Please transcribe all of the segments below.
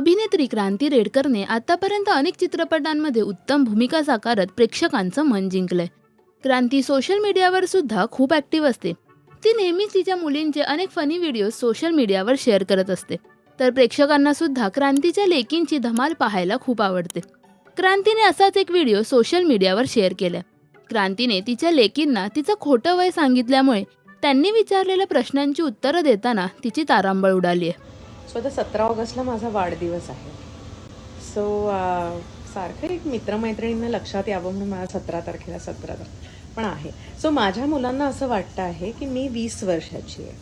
अभिनेत्री क्रांती रेडकरने आतापर्यंत अनेक चित्रपटांमध्ये उत्तम भूमिका साकारत प्रेक्षकांचं मन जिंकलंय. क्रांती सोशल मीडियावर सुद्धा खूप ॲक्टिव्ह असते. ती नेहमीच तिच्या मुलींचे अनेक फनी व्हिडिओज सोशल मीडियावर शेअर करत असते. तर प्रेक्षकांना सुद्धा क्रांतीच्या लेकींची धमाल पाहायला खूप आवडते. क्रांतीने असाच एक व्हिडिओ सोशल मीडियावर शेअर केलाय. क्रांतीने तिच्या लेकींना तिचं खोटं वय सांगितल्यामुळे त्यांनी विचारलेल्या प्रश्नांची उत्तरं देताना तिची तारांबळ उडाली आहे सो आता सतरा ऑगस्टला माझा वाढदिवस आहे. सो सारखं एक मित्रमैत्रिणींना लक्षात यावं म्हणून मला सतरा तारखेला सतरा तारखे पण आहे. सो माझ्या मुलांना असं वाटतं आहे की मी वीस वर्षाची आहे.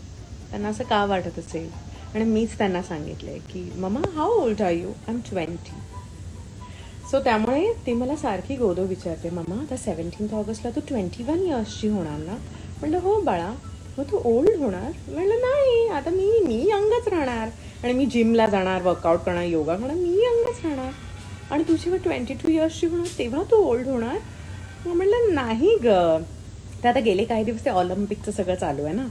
त्यांना असं का वाटत असेल? आणि मीच त्यांना सांगितलं आहे की mama how old are you I am twenty so त्यामुळे ती मला सारखी गोदो विचारते मम्मा आता सेवन्टीन्थ ऑगस्टला तू ट्वेंटी वन इयर्सची होणार ना? म्हणलं हो बाळा मग तू ओल्ड होणार? म्हणलं नाही आता मी मी यंगच राहणार. आणि मी जिमला जाणार वर्कआउट करणार योगा करणार मी यंगच राहणार. आणि तुझी जेव्हा ट्वेंटी टू इयर्सची होणार तेव्हा तू ओल्ड होणार. मग म्हणलं नाही ग. ते आता गेले काही दिवस ते ऑलिम्पिकचं सगळं चालू आहे ना.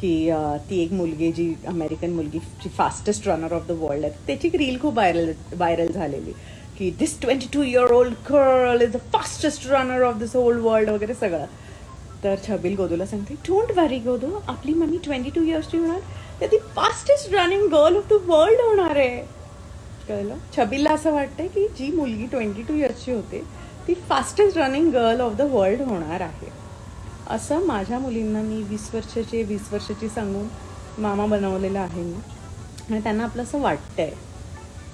की ती एक मुलगी जी अमेरिकन मुलगी जी fastest runner of the world आहे. त्याची एक रील खूप व्हायरल व्हायरल झालेली. की this twenty two year old girl is the fastest runner of this old world वगैरे सगळं. तर छबिल गोदूला सांगते डोंट वरी गोदू आपली मम्मी ट्वेंटी टू इयर्सची होणार. तर ती fastest running girl of the world होणार आहे. कळलं? छबीला असं वाटतंय की जी मुलगी ट्वेंटी टू इयर्सची होते ती fastest running girl of the world होणार आहे. असं माझ्या मुलींना मी वीस वर्षाची वीस वर्षाची सांगून मामा बनवलेलं आहे मी. आणि त्यांना आपलं असं वाटतंय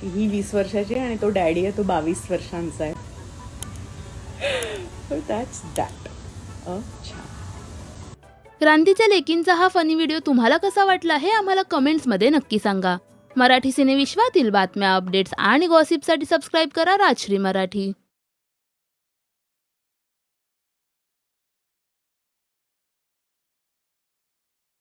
की ही वीस वर्षाची आणि तो डॅडी आहे तो बावीस वर्षांचा आहे. सो दॅट्स दॅट अच्छा क्रांतीच्या लेकींचा हा फनी व्हिडिओ तुम्हाला कसा वाटला हे आम्हाला कमेंट्समध्ये नक्की सांगा. मराठी सिनेविश्वातील बातम्या अपडेट्स आणि गॉसिपसाठी सबस्क्राईब करा राजश्री मराठी.